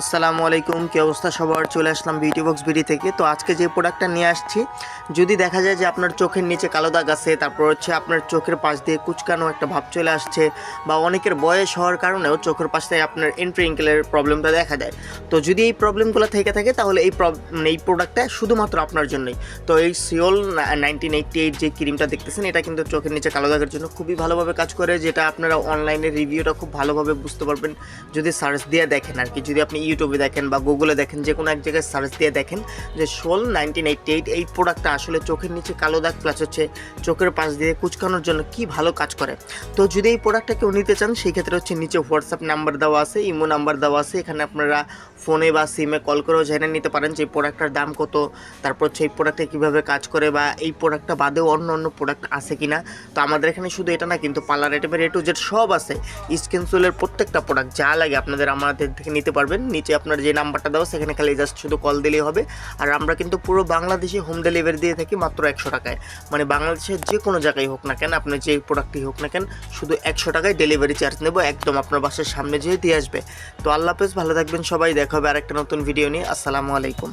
আসসালামু আলাইকুম, কি অবস্থা সবার? চলে আসলাম বিউটি বক্স বিডি থেকে। তো আজকে যে প্রোডাক্টটা নিয়ে আসছি, যদি দেখা যায় যে আপনার চোখের নিচে কালো দাগ আছে, তারপর হচ্ছে আপনার চোখের পাশ দিয়ে কুচকানো একটা ভাব চলে আসছে, বা অনেকের বয়স হওয়ার কারণেও চোখের পাশ থেকে আপনার এন্ট্রিঙ্কেলের প্রবলেমটা দেখা দেয়। তো যদি এই প্রবলেমগুলো থেকে থাকে, তাহলে এই মানে এই প্রোডাক্টটা শুধুমাত্র আপনার জন্যই। তো এই সিওল নাইনটিন এইটটি এইট যে ক্রিমটা দেখতেছেন, এটা কিন্তু চোখের নিচে কালো দাগের জন্য খুবই ভালোভাবে কাজ করে, যেটা আপনারা অনলাইনে রিভিউটা খুব ভালোভাবে বুঝতে পারবেন। যদি সার্চ দিয়ে দেখেন আর কি যদি আপনি ইউটিউবে দেখেন বা গুগলে দেখেন, যে কোনো এক জায়গায় সার্চ দিয়ে দেখেন যে শোল নাইনটিন এইটটি এইট এই প্রোডাক্টটা আসলে চোখের নিচে কালো দাগ প্লাস হচ্ছে চোখের পাশ দিয়ে কুচকানোর জন্য কি ভালো কাজ করে। তো যদি এই প্রোডাক্টটা কেউ নিতে চান, সেই ক্ষেত্রে হচ্ছে নিচে হোয়াটসঅ্যাপ নাম্বার দেওয়া আছে ইমো নাম্বার দেওয়া আছে, এখানে আপনারা ফোনে বা সিমে কল করেও জেনে নিতে পারেন যে এই প্রোডাক্টটার দাম কত, তারপর হচ্ছে এই প্রোডাক্টটা কীভাবে কাজ করে বা এই প্রোডাক্টটা বাদেও অন্য অন্য প্রোডাক্ট আছে কিনা। তো আমাদের এখানে শুধু এটা না, কিন্তু পার্লার আইটেমের এ টু জেড সব আছে। স্কিন সোলের প্রত্যেকটা প্রোডাক্ট যা লাগে আপনাদের আমাদের থেকে নিতে পারবেন। নিচে আপনার যে নাম্বারটা দাও, সেখানে খালি জাস্ট শুধু কল দিলেই হবে। আর আমরা কিন্তু পুরো বাংলাদেশে হোম ডেলিভারি দিয়ে থাকি মাত্র একশো টাকায়। মানে বাংলাদেশের যে কোনো জায়গায় হোক না কেন আপনার যে প্রোডাক্টই হোক না কেন, শুধু একশো টাকায় ডেলিভারি চার্জ নেব, একদম আপনার বাসার সামনে যেয়ে দিয়ে আসবে। তো আল্লাহ হাফেজ, ভালো থাকবেন সবাই, দেখা হবে আরেকটা নতুন ভিডিও নিয়ে। আসসালামু আলাইকুম।